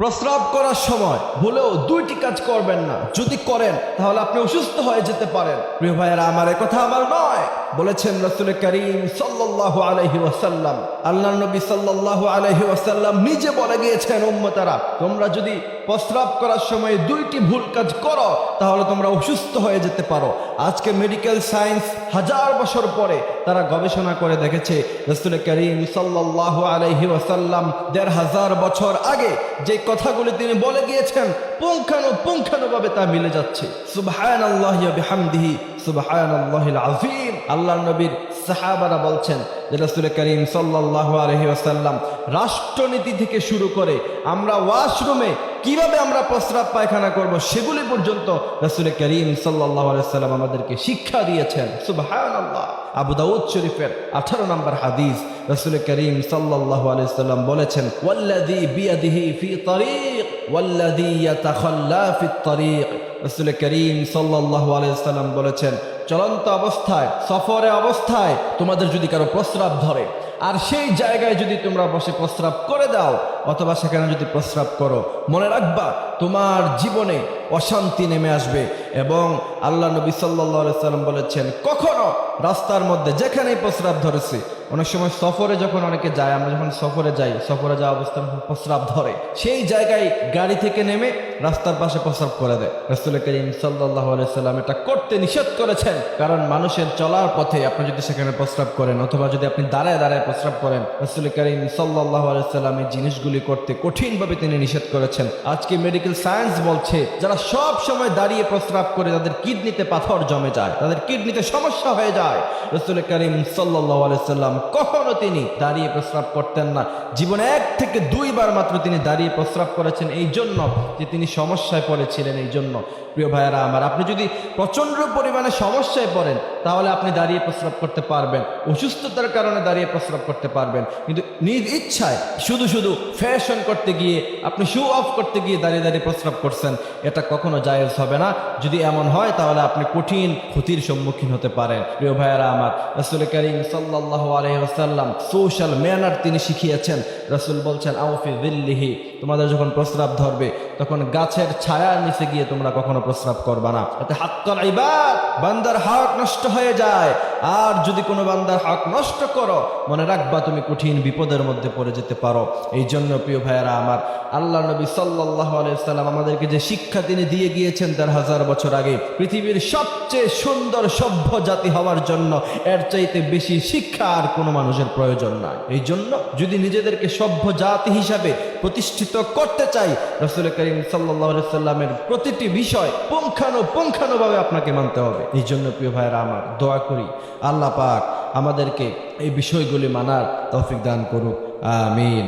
প্রস্রাব করার সময় হলেও দুইটি কাজ করবেন না। যদি করেন, তাহলে আপনি অসুস্থ হয়ে যেতে পারেন। প্রিয় ভাইয়েরা, আমার কথা আমার নয়। বলেছেন রসুল করিম সাল্লাহ আলহি ওয়াসাল্লাম। আল্লাহ নবী সাল্লাহ আলহি ওয়াসাল্লাম নিজে বলে গিয়েছেন উম্মতারা, তোমরা যদি প্রস্রাব করার সময় দুইটি ভুল কাজ করো, তাহলে তোমরা অসুস্থ হয়ে যেতে পারো। আজকে মেডিকেল সায়েন্স হাজার বছর পরে তারা গবেষণা করে দেখেছে, রসুল করিম সাল্লাহ আলহি ওয়াসাল্লাম দেড় হাজার বছর আগে যে কথাগুলি তিনি বলে গিয়েছেন পুঙ্খানু পুঙ্খানুভাবে তা মিলে যাচ্ছে। সুবহান আল্লাহ বিহামদিহি সুবহান আল্লাহিল আজিম আল্লাহ নবীর সাহাবারা বলছেন যে রসুল করিম সাল্লাহ আলহি আসাল্লাম রাষ্ট্রনীতি থেকে শুরু করে আমরা ওয়াশরুমে কীভাবে আমরা প্রস্রাব পায়খানা করব সেগুলি পর্যন্ত রসুল করিম সাল্লাহ আলাইসাল্লাম আমাদেরকে শিক্ষা দিয়েছেন। আল্লাহ আবু দাউদ শরীফের আঠারো নম্বর হাদিস রসুল করিম সাল্লাহ আলাইসাল্লাম বলেছেন রসুল করিম সাল্লাহ আলাইসাল্লাম বলেছেন, চলন্ত অবস্থায়, সফরে অবস্থায় তোমাদের যদি কারও প্রস্রাব ধরে আর সেই জায়গায় যদি তোমরা বসে প্রস্রাব করে দাও, অথবা সেখানে যদি প্রস্রাব করো, মনে রাখবা তোমার জীবনে অশান্তি নেমে আসবে। এবং আল্লাহ নবী সাল্লাহ সাল্লাম বলেছেন, কখনো রাস্তার মধ্যে যেখানেই প্রস্রাব ধরেছে, অনেক সময় সফরে যখন অনেকে যায়, আমরা যখন সফরে যাই, সফরে যাওয়া অবস্থায় প্রস্রাব ধরে, সেই জায়গায় গাড়ি থেকে নেমে রাস্তার পাশে প্রস্রাব করে দেয়। রসুল করিম সাল্লাহ সাল্লাম এটা করতে নিষেধ করেছেন। কারণ মানুষের চলার পথে আপনি যদি সেখানে প্রস্রাব করেন, অথবা যদি আপনি দাঁড়ায় দাঁড়ায় প্রস্রাব করেন, রসুল করিম সাল্লাহ সাল্লাম এই জিনিসগুলি করতে কঠিনভাবে তিনি নিষেধ করেছেন। আজকে মেডিকেল সায়েন্স বলছে, যারা সব সময় দাঁড়িয়ে প্রস্রাব করে তাদের কিডনিতে পাথর জমে যায়, তাদের কিডনিতে সমস্যা হয়ে যায়। রসুল করিম সাল্লাহ সাল্লাম কখনো তিনি দাঁড়িয়ে প্রস্রাব করতেন না। জীবনে এক থেকে দুইবার মাত্র তিনি দাঁড়িয়ে প্রস্রাব করেছেন এই জন্য যে তিনি সমস্যায় পড়েছিলেন এই জন্য। প্রিয় ভাইয়ারা আমার, আপনি যদি প্রচণ্ড পরিমাণে সমস্যায় পড়েন তাহলে আপনি দাঁড়িয়ে প্রস্রাব করতে পারবেন। অসুস্থতার কারণে দাঁড়িয়ে প্রস্রাব করতে পারবেন। কিন্তু নিজ ইচ্ছায় শুধু শুধু ফ্যাশন করতে গিয়ে, আপনি শু অফ করতে গিয়ে দাঁড়িয়ে দাঁড়িয়ে প্রস্রাব করছেন, এটা কখনো জায়েজ হবে না। যদি এমন হয়, তাহলে আপনি কঠিন ক্ষতির সম্মুখীন হতে পারেন। প্রিয় ভাইয়েরা আমার, রসুল করিম সাল্লাহ আলহিহাসাল্লাম সোশ্যাল ম্যানার তিনি শিখিয়েছেন। রসুল বলছেন আউফি দিল্লিহি তোমাদের যখন প্রস্রাব ধরবে, তখন গাছের ছায়ার নিচে গিয়ে তোমরা কখনো প্রস্রাব করবা না। এতে হাত ইবাদ, বান্দার হক নষ্ট হয়ে যায়। আর যদি কোনো বান্দার হক নষ্ট করো, মনে রাখবা তুমি কঠিন বিপদের মধ্যে পড়ে যেতে পারো। এই জন্য প্রিয় ভাইয়েরা আমার আল্লাহ নবী সাল্লাহ আলাইসাল্লাম আমাদেরকে যে শিক্ষা তিনি দিয়ে গিয়েছেন তার হাজার বছর আগে, পৃথিবীর সবচেয়ে সুন্দর সভ্য জাতি হওয়ার জন্য এর চাইতে বেশি শিক্ষা আর কোনো মানুষের প্রয়োজন নাই। এই জন্য যদি নিজেদেরকে সভ্য জাতি হিসাবে প্রতিষ্ঠিত করতে চাই, রসুল করিম সাল্লাহ সাল্লামের প্রতিটি বিষয় পুঙ্খানু পুঙ্খানুভাবে আপনাকে মানতে হবে। এই জন্য প্রিয় ভাইয়েরা আমার, দোয়া করি আল্লাহ পাক আমাদেরকে এই বিষয়গুলি মানার তৌফিক দান করুক আমিন।